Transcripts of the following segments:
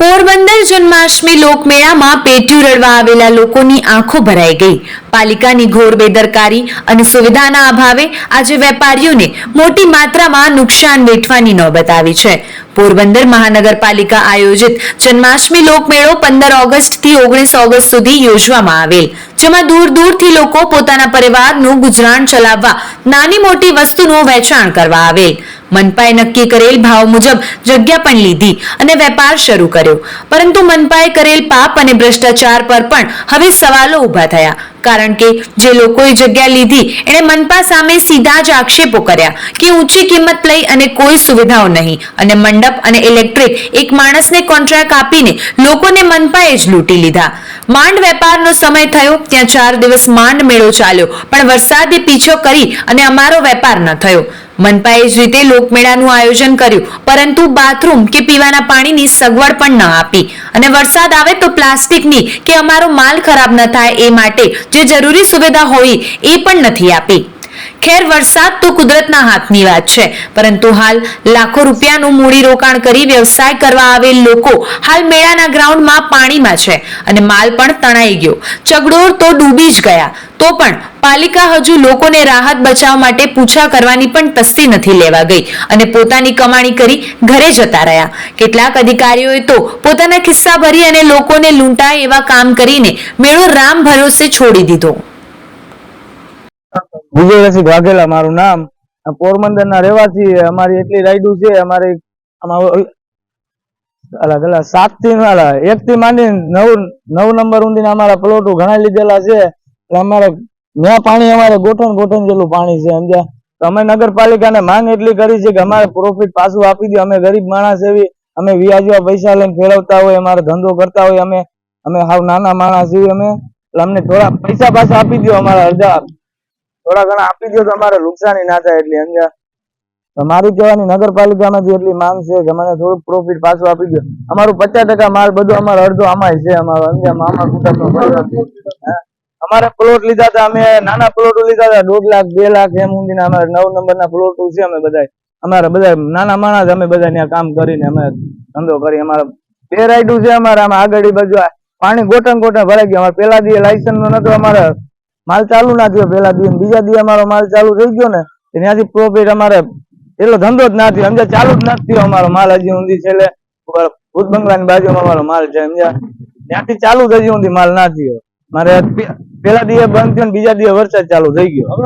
પોરબંદર જન્માષ્ટમી લોકમેળામાં પેટ્યું રડવા આવેલા લોકોની આંખો ભરાઈ ગઈ. પાલિકાની ઘોર બેદરકારી અને સુવિધાના અભાવે આજે વેપારીઓને મોટી માત્રામાં નુકસાન વેઠવાની નોબત આવી છે. પોરબંદર મહાનગરપાલિકા આયોજિત જન્માષ્ટમી લોકમેળો પંદર ઓગસ્ટથી ઓગણીસ ઓગસ્ટ સુધી યોજવામાં આવેલ, જેમાં દૂર દૂરથી લોકો પોતાના પરિવારનું ગુજરાન ચલાવવા નાની મોટી વસ્તુનું વેચાણ કરવા આવેલ. મનપાએ નક્કી કરેલ ભાવ મુજબ જગ્યા પણ લીધી અને વેપાર શરૂ કર્યો. પરંતુ મનપાએ કરેલ પાપ અને ભ્રષ્ટાચાર પર પણ હવે સવાલો ઊભા થયા. કારણ કે જે લોકોએ જગ્યા લીધી, એણે મનપા સામે સીધા જ આક્ષેપો કર્યા કે ઊંચી કિંમત લઈ અને કોઈ સુવિધાઓ નહીં. અને મંડપ અને ઇલેક્ટ્રિક એક માણસને કોન્ટ્રાક્ટ આપીને લોકોને મનપાએ જ લૂંટી લીધા. માંડ વેપારનો સમય થયો, ત્યાં ચાર દિવસ માંડ મેળો ચાલ્યો, પણ વરસાદે પીછો કરી અને અમારો વેપાર ન થયો. મનપાએ જ રીતે લોકમેળાનું આયોજન કર્યું. પરંતુ બાથરૂમ કે પીવાના પાણીની સગવડ પણ ન આપી. અને વરસાદ આવે તો પ્લાસ્ટિકની કે અમારો માલ ખરાબ ન થાય એ માટે જે જરૂરી સુવિધા હોય એ પણ નથી આપી. ખેર વરસાદ તો કુદરતના હાથની વાત છે. પરંતુ હાલ લાખો રૂપિયાનું મૂડી રોકાણ કરી વ્યવસાય કરવા આવેલ લોકો હાલ મેળાના ગ્રાઉન્ડમાં પાણીમાં છે અને માલ પણ તણાઈ ગયો. ચગડોળ તો ડૂબી જ ગયા. તો પણ પાલિકા હજુ લોકોને રાહત બચાવ માટે પૂછા કરવાની પણ તસ્તી નથી લેવા ગઈ અને પોતાની કમાણી કરી ઘરે જતા રહ્યા. કેટલાક અધિકારીઓએ તો પોતાના ખિસ્સા ભરી અને લોકોને લૂંટાય એવા કામ કરીને મેળો રામ ભરોસે છોડી દીધો. વિજય વાઘેલા મારું નામ. પોરબંદર ના રહેવાસી અમારી એટલી રાઈડું છે. અમારે અલગ અલગ સાતથી એક થી માંડી નવ નવ નંબર સુધી અમારા પ્લોટો ઘણા લીધેલા છે. અમારે ત્યાં પાણી અમારે ગોઠણ ગોઠણ જેટલું પાણી છે, સમજ્યા? અમે નગરપાલિકાને માંગ એટલી કરી છે કે અમારે પ્રોફિટ પાછું આપી દો. અમે ગરીબ માણસ એવી, અમે વ્યાજવા પૈસા લઈને ફેરવતા હોય, અમારે ધંધો કરતા હોય, અમે અમે હાવ નાના માણસ છીએ અમે. એટલે અમને થોડા પૈસા પાછા આપી દો અમારા અડધા થોડા ઘણા આપી દો તમારે, નુકસાની ના થાય એટલી, સમજ્યા? મારી કહેવાની કહેવાની નગરપાલિકામાંથી એટલી માંગ છે કે મને થોડુંક પ્રોફિટ પાછું આપી દો અમારું પચાસ માલ બધું અમારો અડધો આમાં છે અમારો, સમજ્યા? મામા કુટુંબનો? અમારે પ્લોટ લીધા હતા, અમે નાના પ્લોટો લીધા હતા, દોઢ લાખ, બે લાખ એમ સુધીના અમારે નવ નંબરના પ્લોટો છે અમે બધા અમારે બધા નાના માણસ, અમે બધા ત્યાં કામ કરીને અમે ધંધો કરી, અમારે બે રાઈડું છે અમારે, આમાં આગળ બાજુ પાણી ગોટણ ગોટણ ભરાઈ ગયા. અમારે પેલા દિવસે લાયસન્સ નો નતો, અમારે માલ ચાલુ ના થયો પેલા દી બીજા દી અમારો માલ ચાલુ થઈ ગયો ને ત્યાંથી પ્રોફિટ અમારે એટલો ધંધો જ ના થયો. સમજ્યા? ચાલુ જ ના થયો અમારો માલ હજી ઊંધી છેલ્લે. ભૂત બંગલાની બાજુમાં અમારો માલ છે સમજ્યા? ત્યાંથી ચાલુ જ હજી ઊંધી માલ ના થયો. મારે પેલા દીએ બંધ થયો ને બીજા દિવસે વરસાદ ચાલુ થઈ ગયો.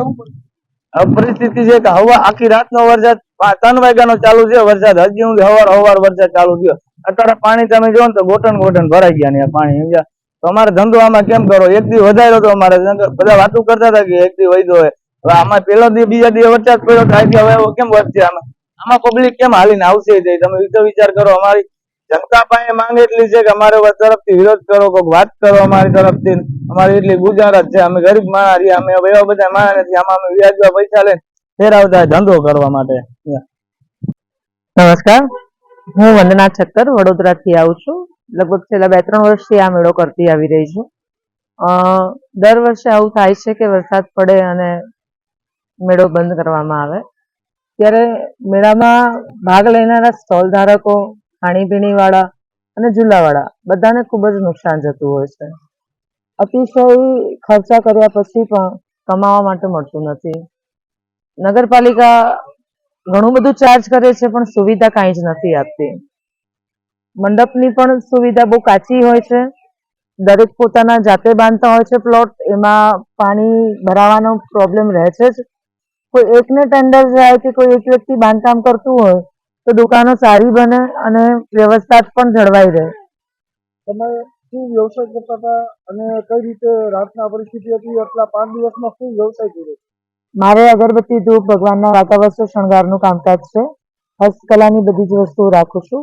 પરિસ્થિતિ છે કે હવા આખી રાતનો વરસાદ ત્રણ વાગ્યાનો ચાલુ છે વરસાદ. હજી ઊંધી હવાર હવાર વરસાદ ચાલુ થયો. અત્યારે પાણી તમે જો ને તો ગોટન ગોટન ભરાઈ ગયા ને પાણી સમજ્યા? તો અમારે ધંધો આમાં કેમ કરો? એક દી વધાર્યો હતો અમારે બધા વાતો કરતા હતા કે એક દી વૈધો હોય. હવે આમાં પેલો દી બીજા દી વરસાદ પડ્યો થાય કે હવે કેમ વધશે આમાં? આમાં પબ્લિક કેમ હાલીને આવશે તે તમે વિચાર વિચાર કરો, અમારી જનતા પાસે માંગ એટલી છે કે અમારે તરફથી વિરોધ કરો, કોઈક વાત કરો અમારી તરફથી. અમારી એટલી ગુજારત છે, અમે ગરીબ માણા રહીએ અમે એવા બધા માણા નથી, આમાં અમે વ્યાજવા પૈસા લઈને ફેરવતા ધંધો કરવા માટે. નમસ્કાર. હું વંદના ઠક્કર વડોદરાથી આવું છું. લગભગ છેલ્લા બે ત્રણ વર્ષથી આ મેળો કરતી આવી રહી છું. દર વર્ષે આવું થાય છે કે વરસાદ પડે અને મેળો બંધ કરવામાં આવે. ત્યારે મેળામાં ભાગ લેનારા સ્ટોલ ધારકો ખાણીપીણી વાળા અને ઝૂલાવાળા બધાને ખૂબ જ નુકસાન જતું હોય છે. અતિશય ખર્ચા કર્યા પછી પણ કમાવા માટે મળતું નથી. નગરપાલિકા ઘણું બધું ચાર્જ કરે છે પણ સુવિધા કાંઈ જ નથી આપતી. મંડપની પણ સુવિધા બહુ કાચી હોય છે. દરેક પોતાના જાતે બાંધતા હોય છે પ્લોટ એમાં પાણી ભરાવાનો પ્રોબ્લેમ રહે છે જ. કોઈ એકને ટેન્ડર જાય કે કોઈ એક વ્યક્તિ બાંધકામ કરતું હોય તો દુકાનો સારી બને અને વ્યવસ્થા પણ જળવાઈ રહે. તમે શું વ્યવસાય કરતા હતા અને કઈ રીતે રાતના પરિસ્થિતિ હતી? એટલા પાંચ દિવસમાં શું વ્યવસાય કર્યો? મારે અગરબત્તી ધૂપ ભગવાનના રાતા વસ્તુ શણગારનું કામકાજ છે. હસ્તકલાની બધી જ વસ્તુઓ રાખું છું.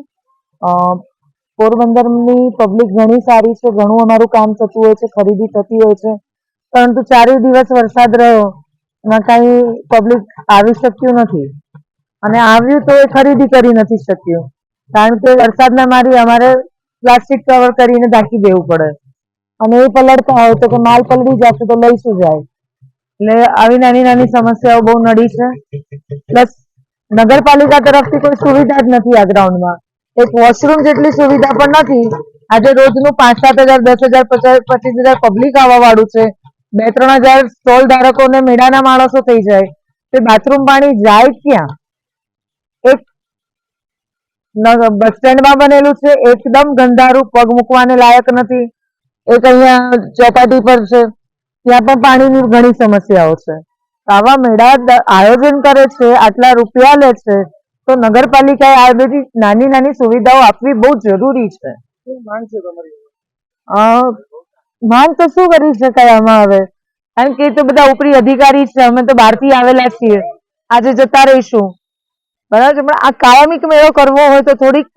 પોરબંદરની પબ્લિક ઘણી સારી છે, ઘણું અમારું કામ થતું હોય છે, ખરીદી થતી હોય છે. પરંતુ ચારે દિવસ વરસાદ રહ્યો એમાં કાંઈ પબ્લિક આવી શક્યું નથી. અને આવ્યું તો એ ખરીદી કરી નથી શક્યું. કારણ કે વરસાદના મારી અમારે પ્લાસ્ટિક કવર કરીને ઢાંકી દેવું પડે. અને એ પલળતા હોય તો કે માલ પલળી જશે તો લઈશું જાય. એટલે આવી નાની નાની સમસ્યાઓ બહુ નડી છે. પ્લસ નગરપાલિકા તરફથી કોઈ સુવિધા જ નથી આ ગ્રાઉન્ડમાં એક વોશરૂમ જેટલી સુવિધા પણ નથી. આજે રોજનું પાંચ સાત હજાર, દસ હજાર, પચાસ, પચીસ હજાર પબ્લિક આવવા વાળું છે. બે, ત્રણ હજાર સ્ટોલ ધારકોને મેળાના માણસો થઈ જાય. તે બાથરૂમ પાણી જાય ક્યાં? એક બસ બસ સ્ટેન્ડમાં બનેલું છે. એકદમ ગંધારું પગ મૂકવાને લાયક નથી. એક અહીંયા ચોપાટી પર છે. ત્યાં પણ પાણીની ઘણી સમસ્યાઓ છે. આવા મેળા આયોજન કરે છે, આટલા રૂપિયા લે છે. તો નગરપાલિકાએ આ બધી નાની નાની સુવિધાઓ આપવી બહુ જરૂરી છે. શું માંગ તો શું કરી શકાય આમાં હવે? કારણ કે તો બધા ઉપરી અધિકારી છે અમે તો બહારથી આવેલા છીએ. આજે જતા રહીશું. બરાબર છે પણ આ કાયમિક મેળો કરવો હોય તો થોડીક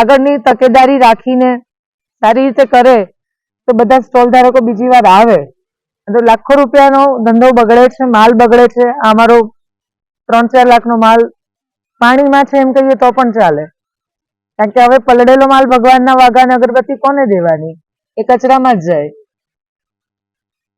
આગળની તકેદારી રાખીને સારી રીતે કરે. તો બધા સ્ટોલ ધારકો બીજી વાર આવે. તો લાખો રૂપિયાનો ધંધો બગડે છે માલ બગડે છે. આ અમારો ત્રણ ચાર લાખનો માલ પાણીમાં છે એમ કહીએ તો પણ ચાલે. કારણ કે હવે પલળેલો માલ ભગવાનના વાઘાને અગરબત્તી કોને દેવાની? એ કચરામાં જ જાય.